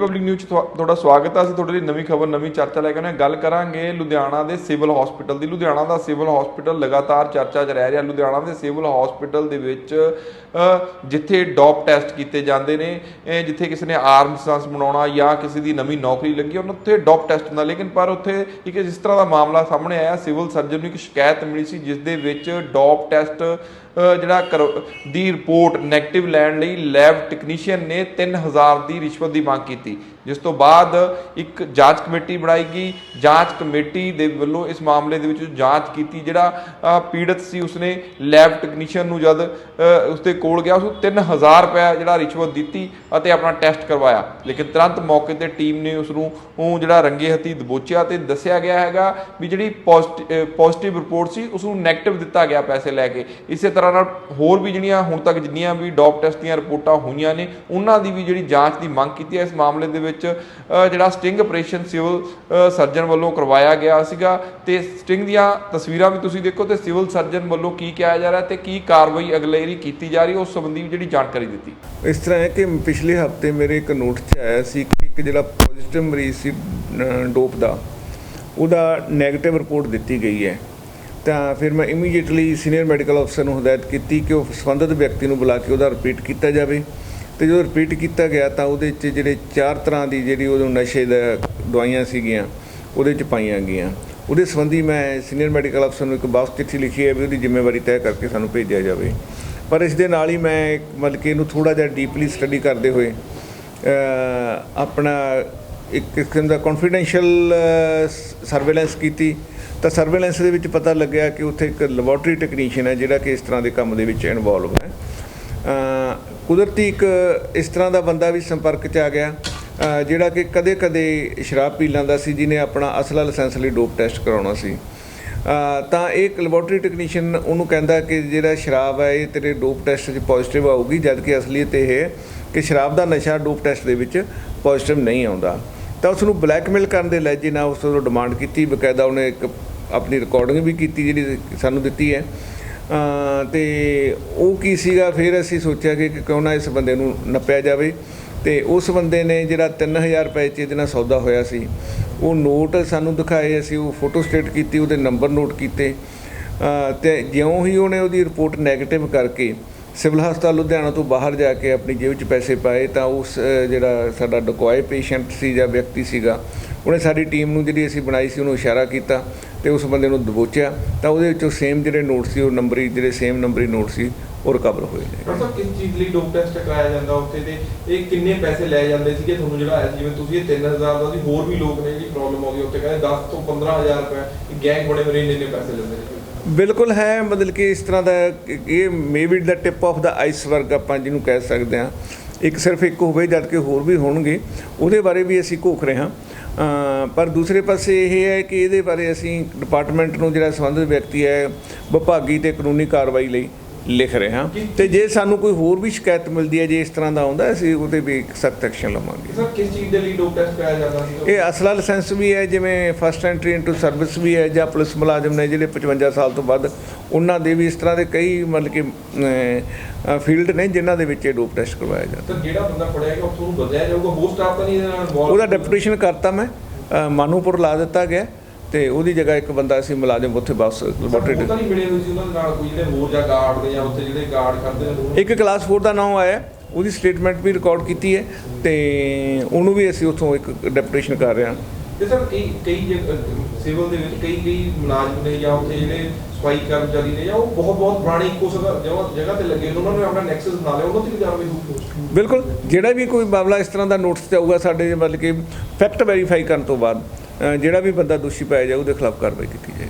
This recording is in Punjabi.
ਪਬਲਿਕ ਨਿਊਜ਼ 'ਚ ਤੁਹਾਡਾ ਸਵਾਗਤ ਹੈ ਅਸੀਂ ਤੁਹਾਡੇ ਲਈ ਨਵੀਂ ਖਬਰ, ਨਵੀਂ ਚਰਚਾ ਲੈ ਕੇ ਆਏ ਗੱਲ ਕਰਾਂਗੇ ਲੁਧਿਆਣਾ ਦੇ ਸਿਵਲ ਹਸਪੀਟਲ ਦੀ। ਲੁਧਿਆਣਾ ਦਾ ਸਿਵਲ ਹਸਪੀਟਲ ਲਗਾਤਾਰ ਚਰਚਾ 'ਚ ਰਹਿ ਰਿਹਾ। ਲੁਧਿਆਣਾ ਦੇ ਸਿਵਲ ਹਸਪੀਟਲ ਦੇ ਵਿੱਚ ਜਿੱਥੇ ਡੋਪ ਟੈਸਟ ਕੀਤੇ ਜਾਂਦੇ ਨੇ ਜਿੱਥੇ ਕਿਸੇ ਨੇ ਆਰਮ ਲਾਇਸੈਂਸ ਬਣਾਉਣਾ ਜਾਂ ਕਿਸੇ ਦੀ ਨਵੀਂ ਨੌਕਰੀ ਲੱਗੀ ਉਹਨਾਂ ਉੱਥੇ ਡੋਪ ਟੈਸਟ ਹੁੰਦਾ। ਲੇਕਿਨ ਪਰ ਉੱਥੇ ਇੱਕ ਜਿਸ ਤਰ੍ਹਾਂ ਦਾ ਮਾਮਲਾ ਸਾਹਮਣੇ ਆਇਆ, ਸਿਵਲ ਸਰਜਨ ਨੂੰ ਇੱਕ ਸ਼ਿਕਾਇਤ ਮਿਲੀ ਸੀ, ਜਿਸ ਦੇ ਵਿੱਚ ਡੋਪ ਟੈਸਟ ਜਿਹੜਾ ਕਰੋ- ਦੀ ਰਿਪੋਰਟ 네ਗੇਟਿਵ ਲੈਣ ਲਈ ਲੈਬ ਟੈਕਨੀਸ਼ੀਅਨ ਨੇ 3000 ਦੀ ਰਿਸ਼ਵਤ ਦੀ ਮੰਗ ਕੀਤੀ। the ਜਿਸ ਤੋਂ ਬਾਅਦ ਇੱਕ ਜਾਂਚ ਕਮੇਟੀ ਬਣਾਈ ਗਈ। ਜਾਂਚ ਕਮੇਟੀ ਦੇ ਵੱਲੋਂ ਇਸ ਮਾਮਲੇ ਦੇ ਵਿੱਚ ਜਾਂਚ ਕੀਤੀ, ਜਿਹੜਾ ਪੀੜਤ ਸੀ, ਉਸਨੇ ਲੈਬ ਟੈਕਨੀਸ਼ੀਅਨ ਨੂੰ ਜਦ ਉਸਦੇ ਕੋਲ ਗਿਆ, ਉਸਨੂੰ 3000 ਰੁਪਏ ਜਿਹੜਾ ਰਿਸ਼ਵਤ ਦਿੱਤੀ ਅਤੇ ਆਪਣਾ ਟੈਸਟ ਕਰਵਾਇਆ। ਲੇਕਿਨ ਤੁਰੰਤ ਮੌਕੇ ਤੇ ਟੀਮ ਨੇ ਉਸ ਨੂੰ ਉਹ ਜਿਹੜਾ ਰੰਗੇ ਹੱਥੀ ਦਬੋਚਿਆ ਤੇ ਦੱਸਿਆ ਗਿਆ ਹੈਗਾ ਵੀ ਜਿਹੜੀ ਪੋਜ਼ਿਟਿਵ ਰਿਪੋਰਟ ਸੀ ਉਸ ਨੂੰ 네ਗੇਟਿਵ ਦਿੱਤਾ ਗਿਆ ਪੈਸੇ ਲੈ ਕੇ। ਇਸੇ ਤਰ੍ਹਾਂ ਨਾਲ ਹੋਰ ਵੀ ਜਿਹੜੀਆਂ ਹੁਣ ਤੱਕ ਜਿੰਨੀਆਂ ਵੀ ਡੋਪ ਟੈਸਟ ਦੀਆਂ ਰਿਪੋਰਟਾਂ ਹੋਈਆਂ ਨੇ, ਉਹਨਾਂ ਦੀ ਵੀ ਜਿਹੜੀ ਜਾਂਚ ਦੀ ਮੰਗ ਕੀਤੀ ਹੈ, ਇਸ ਮਾਮਲੇ ਦੇ ਵਿੱਚ ਵਿੱਚ ਜਿਹੜਾ ਸਟਿੰਗ ਆਪਰੇਸ਼ਨ ਸਿਵਲ ਸਰਜਨ ਵੱਲੋਂ ਕਰਵਾਇਆ ਗਿਆ ਸੀਗਾ। ਤੇ ਸਟਿੰਗ ਦੀਆਂ ਤਸਵੀਰਾਂ ਵੀ ਤੁਸੀਂ ਦੇਖੋ ਤੇ ਸਿਵਲ ਸਰਜਨ ਵੱਲੋਂ ਕੀ ਕਿਹਾ ਜਾ ਰਿਹਾ ਤੇ ਕੀ ਕਾਰਵਾਈ ਅਗਲੇਰੀ ਕੀਤੀ ਜਾ ਰਹੀ, ਉਸ ਸੰਬੰਧੀ ਜਿਹੜੀ ਜਾਣਕਾਰੀ ਦਿੱਤੀ। ਇਸ ਤਰ੍ਹਾਂ ਹੈ ਕਿ ਪਿਛਲੇ ਹਫ਼ਤੇ ਮੇਰੇ ਇੱਕ ਨੋਟ 'ਚ ਆਇਆ ਸੀ ਕਿ ਇੱਕ ਜਿਹੜਾ ਪੋਜ਼ਿਟਿਵ ਮਰੀਜ਼ ਸੀ ਡੋਪ ਦਾ, ਉਹਦਾ 네ਗੇਟਿਵ ਰਿਪੋਰਟ ਦਿੱਤੀ ਗਈ ਹੈ। ਤਾਂ ਫਿਰ ਮੈਂ ਇਮੀਡੀਏਟਲੀ ਸੀਨੀਅਰ ਮੈਡੀਕਲ ਅਫਸਰ ਨੂੰ ਹਦਾਇਤ ਕੀਤੀ ਕਿ ਉਹ ਸੰਬੰਧਿਤ ਵਿਅਕਤੀ ਨੂੰ ਬੁਲਾ ਕੇ ਉਹਦਾ ਰਿਪੀਟ ਕੀਤਾ ਜਾਵੇ। ਤੇ ਜਦੋਂ ਰਿਪੀਟ ਕੀਤਾ ਗਿਆ ਤਾਂ ਉਹਦੇ 'ਚ ਜਿਹੜੇ ਚਾਰ ਤਰ੍ਹਾਂ ਦੀ ਜਿਹੜੀ ਉਦੋਂ ਨਸ਼ੇ ਦਾ ਦਵਾਈਆਂ ਸੀਗੀਆਂ, ਉਹਦੇ 'ਚ ਪਾਈਆਂ ਗਈਆਂ। ਉਹਦੇ ਸੰਬੰਧੀ ਮੈਂ ਸੀਨੀਅਰ ਮੈਡੀਕਲ ਅਫਸਰ ਨੂੰ ਇੱਕ ਵਾਪਸ ਚਿੱਠੀ ਲਿਖੀ ਹੈ ਵੀ ਉਹਦੀ ਜ਼ਿੰਮੇਵਾਰੀ ਤੈਅ ਕਰਕੇ ਸਾਨੂੰ ਭੇਜਿਆ ਜਾਵੇ। ਪਰ ਇਸ ਦੇ ਨਾਲ ਹੀ ਮੈਂ ਮਤਲਬ ਕਿ ਇਹਨੂੰ ਥੋੜਾ ਜਿਹਾ ਡੀਪਲੀ ਸਟੱਡੀ ਕਰਦੇ ਹੋਏ ਆਪਣਾ ਇੱਕ ਕਿਸਮ ਦਾ ਕੌਨਫੀਡੈਂਸ਼ੀਅਲ ਸਰਵੇਲੈਂਸ ਕੀਤੀ। ਤਾਂ ਸਰਵੇਲੈਂਸ ਦੇ ਵਿੱਚ ਪਤਾ ਲੱਗਿਆ ਕਿ ਉੱਥੇ ਇੱਕ ਲੈਬੋਰਟਰੀ ਟੈਕਨੀਸ਼ੀਅਨ ਹੈ ਜਿਹੜਾ ਕਿ ਇਸ ਤਰ੍ਹਾਂ ਦੇ ਕੰਮ ਦੇ ਵਿੱਚ ਇਨਵੋਲਵ ਹੈ। ਕੁਦਰਤੀ ਇੱਕ ਇਸ ਤਰ੍ਹਾਂ ਦਾ ਬੰਦਾ ਵੀ ਸੰਪਰਕ 'ਚ ਆ ਗਿਆ ਜਿਹੜਾ ਕਿ ਕਦੇ-ਕਦੇ ਸ਼ਰਾਬ ਪੀ ਲੈਂਦਾ ਸੀ, ਜਿਹਨੇ ਆਪਣਾ ਅਸਲਾ ਲਾਇਸੈਂਸ ਲਈ ਡੋਪ ਟੈਸਟ ਕਰਾਉਣਾ ਸੀ। ਤਾਂ ਇੱਕ ਲੈਬੋਰਟਰੀ ਟੈਕਨੀਸ਼ੀਅਨ ਉਹਨੂੰ ਕਹਿੰਦਾ ਕਿ ਜਿਹੜਾ ਸ਼ਰਾਬ ਹੈ, ਇਹ ਤੇਰੇ ਡੋਪ ਟੈਸਟ 'ਚ ਪੋਜ਼ਿਟਿਵ ਆਊਗੀ ਜਦ ਕਿ ਅਸਲੀਅਤ ਇਹ ਹੈ ਕਿ ਸ਼ਰਾਬ ਦਾ ਨਸ਼ਾ ਡੋਪ ਟੈਸਟ ਦੇ ਵਿੱਚ ਪੋਜ਼ਿਟਿਵ ਨਹੀਂ ਆਉਂਦਾ। ਤਾਂ ਉਸ ਨੂੰ ਬਲੈਕਮੇਲ ਕਰਨ ਦੇ ਲਹਿਜੇ ਨਾਲ ਉਸ ਤੋਂ ਡਿਮਾਂਡ ਕੀਤੀ, ਬਕਾਇਦਾ ਉਹਨੇ ਇੱਕ ਆਪਣੀ ਰਿਕਾਰਡਿੰਗ ਵੀ ਕੀਤੀ, ਜਿਹੜੀ ਸਾਨੂੰ ਦਿੱਤੀ ਹੈ। ਤੇ ਉਹ ਕੀ ਸੀਗਾ? ਫਿਰ ਅਸੀਂ ਸੋਚਿਆ ਕਿ ਕਿਉਂ ਨਾ ਇਸ ਬੰਦੇ ਨੂੰ ਨੱਪਿਆ ਜਾਵੇ। ਤੇ ਉਸ ਬੰਦੇ ਨੇ ਜਿਹੜਾ 3000 ਰੁਪਏ 'ਚ ਇਹਦੇ ਨਾਲ ਸੌਦਾ ਹੋਇਆ ਸੀ ਉਹ ਨੋਟ ਸਾਨੂੰ ਦਿਖਾਏ ਅਸੀਂ ਉਹ ਫੋਟੋ ਸਟੇਟ ਕੀਤੀ ਉਹਦੇ ਨੰਬਰ ਨੋਟ ਕੀਤੇ। ਅ, ਤੇ ਜਿਉਂ ਹੀ ਉਹਨੇ ਉਹਦੀ ਰਿਪੋਰਟ ਨੈਗੇਟਿਵ ਕਰਕੇ ਸਿਵਲ ਹਸਪਤਾਲ ਲੁਧਿਆਣਾ ਤੋਂ ਬਾਹਰ ਜਾ ਕੇ ਆਪਣੀ ਜੇਬ 'ਚ ਪੈਸੇ ਪਾਏ ਤਾਂ ਉਸ ਜਿਹੜਾ ਸਾਡਾ ਡਕੋਏ ਪੇਸ਼ੈਂਟ ਸੀ ਜਾਂ ਵਿਅਕਤੀ ਸੀਗਾ ਉਹਨੇ ਸਾਡੀ ਟੀਮ ਨੂੰ ਜਿਹੜੀ ਅਸੀਂ ਬਣਾਈ ਸੀ ਉਹਨੂੰ ਇਸ਼ਾਰਾ ਕੀਤਾ। ਤੇ ਉਸ ਬੰਦੇ ਨੂੰ ਦਬੋਚਿਆ ਤਾਂ ਉਹਦੇ ਵਿੱਚੋਂ ਸੇਮ ਜਿਹੜੇ ਨੋਟ ਸੀ ਉਹ ਨੰਬਰੀ ਜਿਹੜੇ ਸੇਮ ਨੰਬਰੀ ਨੋਟ ਸੀ ਉਹ ਰਿਕਵਰ ਹੋਏ ਨੇ। ਡਾਕਟਰ ਸਾਹਿਬ ਕਿਸ ਚੀਜ਼ ਲਈ ਡੋਪ ਟੈਸਟ ਕਰਾਇਆ ਜਾਂਦਾ ਉੱਥੇ ਤੇ ਇਹ ਕਿੰਨੇ ਪੈਸੇ ਲੈ ਜਾਂਦੇ ਸੀਗੇ ਤੁਹਾਨੂੰ ਜਿਹੜਾ ਆਇਆ ਜਿਵੇਂ ਤੁਸੀਂ ਇਹ 3000 ਦਾ ਸੀ ਹੋਰ ਵੀ ਲੋਕ ਨੇ ਜਿਹੜੀ ਪ੍ਰੋਬਲਮ ਆਉਂਦੀ ਉੱਥੇ ਕਹਿੰਦੇ 10 ਤੋਂ 15000 ਰੁਪਏ ਗੈਂਗ ਬਣੇ ਮੇਰੇ ਇੰਨੇ ਪੈਸੇ ਲੈਂਦੇ ਨੇ। ਬਿਲਕੁਲ ਹੈ ਮਤਲਬ ਕਿ ਇਸ ਤਰ੍ਹਾਂ ਦਾ ਇਹ ਮੇਬੀ ਦਾ ਟਿਪ ਆਫ ਦਾ ਆਈਸਬਰਗ ਆਪਾਂ ਜਿਹਨੂੰ ਕਹਿ ਸਕਦੇ ਹਾਂ। ਇੱਕ ਸਿਰਫ ਇੱਕ ਹੋਵੇ ਜਦ ਕਿ ਹੋਰ ਵੀ ਹੋਣਗੇ ਉਹਦੇ ਬਾਰੇ ਵੀ ਅਸੀਂ ਘੋਖ ਰਹੇ ਹਾਂ। ਪਰ ਦੂਸਰੇ ਪਾਸੇ ਇਹ ਹੈ ਕਿ ਇਹਦੇ ਬਾਰੇ ਅਸੀਂ ਡਿਪਾਰਟਮੈਂਟ ਨੂੰ ਜਿਹੜਾ ਸੰਬੰਧਿਤ ਵਿਅਕਤੀ ਹੈ, ਵਿਭਾਗੀ ਤੇ ਕਾਨੂੰਨੀ ਕਾਰਵਾਈ ਲਈ ਲਿਖ ਰਹੇ ਹਾਂ। ਤੇ ਜੇ ਸਾਨੂੰ ਕੋਈ ਹੋਰ ਵੀ ਸ਼ਿਕਾਇਤ ਮਿਲਦੀ ਹੈ ਜੇ ਇਸ ਤਰ੍ਹਾਂ ਦਾ ਆਉਂਦਾ ਅਸੀਂ ਉਹਦੇ ਵੀ ਸਖਤ ਐਕਸ਼ਨ ਲਵਾਂਗੇ। ਸਰ ਕਿਸ ਚੀਜ਼ ਦੇ ਲਈ ਡੋਪ ਟੈਸਟ ਕਰਾਇਆ ਜਾਂਦਾ ਸੀ? ਇਹ ਅਸਲਾ ਲਾਇਸੈਂਸ ਵੀ ਹੈ ਜਿਵੇਂ ਫਸਟ ਐਂਟਰੀ ਇਨਟੂ ਸਰਵਿਸ ਵੀ ਹੈ ਜਾਂ ਪੁਲਿਸ ਮੁਲਾਜ਼ਮ ਨੇ ਜਿਹੜੇ 55 ਸਾਲ ਤੋਂ ਵੱਧ ਉਹਨਾਂ ਦੇ ਵੀ ਇਸ ਤਰ੍ਹਾਂ ਦੇ ਕਈ ਮਤਲਬ ਕਿ ਫੀਲਡ ਨੇ ਜਿਨ੍ਹਾਂ ਦੇ ਵਿੱਚ ਇਹ ਡੋਪ ਟੈਸਟ ਕਰਵਾਇਆ ਜਾਂਦਾ। ਸਰ ਜਿਹੜਾ ਬੰਦਾ ਫੜਿਆ ਗਿਆ ਉੱਥੋਂ ਨੂੰ ਬਦਲਿਆ ਜਾਊਗਾ? ਹੋਰ ਸਟਾਫ ਤਾਂ ਨਹੀਂ ਇਹਦੇ ਨਾਲ ਇਨਵੋਲਵ ਉਹਦਾ ਡੈਪੂਟੇਸ਼ਨ ਕਰਤਾ ਮੈਂ। ਮਾਨੂਪੁਰ ਲਾ ਦਿੱਤਾ ਗਿਆ। ਤੇ ਉਹਦੀ ਜਗ੍ਹਾ ਇੱਕ ਬੰਦਾ ਅਸੀਂ ਮੁਲਾਜ਼ਮ ਉੱਥੇ ਬਸ ਲੈਬੋਰਟਰੀ ਨਹੀਂ ਮਿਲੇ ਹੋਏ ਸੀ ਉਹਨਾਂ ਨਾਲ ਕੋਈ ਜਿਹੜੇ ਹੋਰ ਜਾਂ ਗਾਰਡ ਦੇ ਜਾਂ ਉੱਥੇ ਜਿਹੜੇ ਗਾਰਡ ਕਰਦੇ ਇੱਕ ਕਲਾਸ 4 ਦਾ ਨਾਮ ਆਇਆ ਉਹਦੀ ਸਟੇਟਮੈਂਟ ਵੀ ਰਿਕਾਰਡ ਕੀਤੀ ਹੈ ਤੇ ਉਹਨੂੰ ਵੀ ਅਸੀਂ ਉੱਥੋਂ ਇੱਕ ਡੈਪੂਟੇਸ਼ਨ ਕਰ ਰਹੇ ਹਾਂ। ਤੇ ਸਰ ਕਈ ਕਈ ਸਿਵਲ ਦੇ ਵਿੱਚ ਕਈ ਕਈ ਮੁਲਾਜ਼ਮ ਨੇ ਜਾਂ ਉੱਥੇ ਜਿਹੜੇ ਸਫ਼ਾਈ ਕਰਮਚਾਰੀ ਨੇ ਜਾਂ ਉਹ ਬਹੁਤ ਬਹੁਤ ਪੁਰਾਣੇ ਇੱਕੋ ਜਗ੍ਹਾ ਤੇ ਲੱਗੇ ਉਹਨਾਂ ਨੇ ਆਪਣਾ ਨੈਕਸਸ ਬਣਾ ਲਿਆ ਉਹਨਾਂ ਤੇ ਵੀ ਜਾਵੇ ਹੋਊ ਬਿਲਕੁਲ ਜਿਹੜਾ ਵੀ ਕੋਈ ਮਾਮਲਾ ਇਸ ਤਰ੍ਹਾਂ ਦਾ ਨੋਟਿਸ ਤੇ ਆਊਗਾ ਸਾਡੇ ਮਤਲਬ ਕਿ ਫੈਕਟ ਵੈਰੀਫਾਈ ਕਰਨ ਤੋਂ ਬਾਅਦ। ਜਿਹੜਾ ਵੀ ਬੰਦਾ ਦੋਸ਼ੀ ਪਾਇਆ ਜਾਊ ਉਹਦੇ ਖਿਲਾਫ ਕਾਰਵਾਈ ਕੀਤੀ ਜਾਏਗੀ।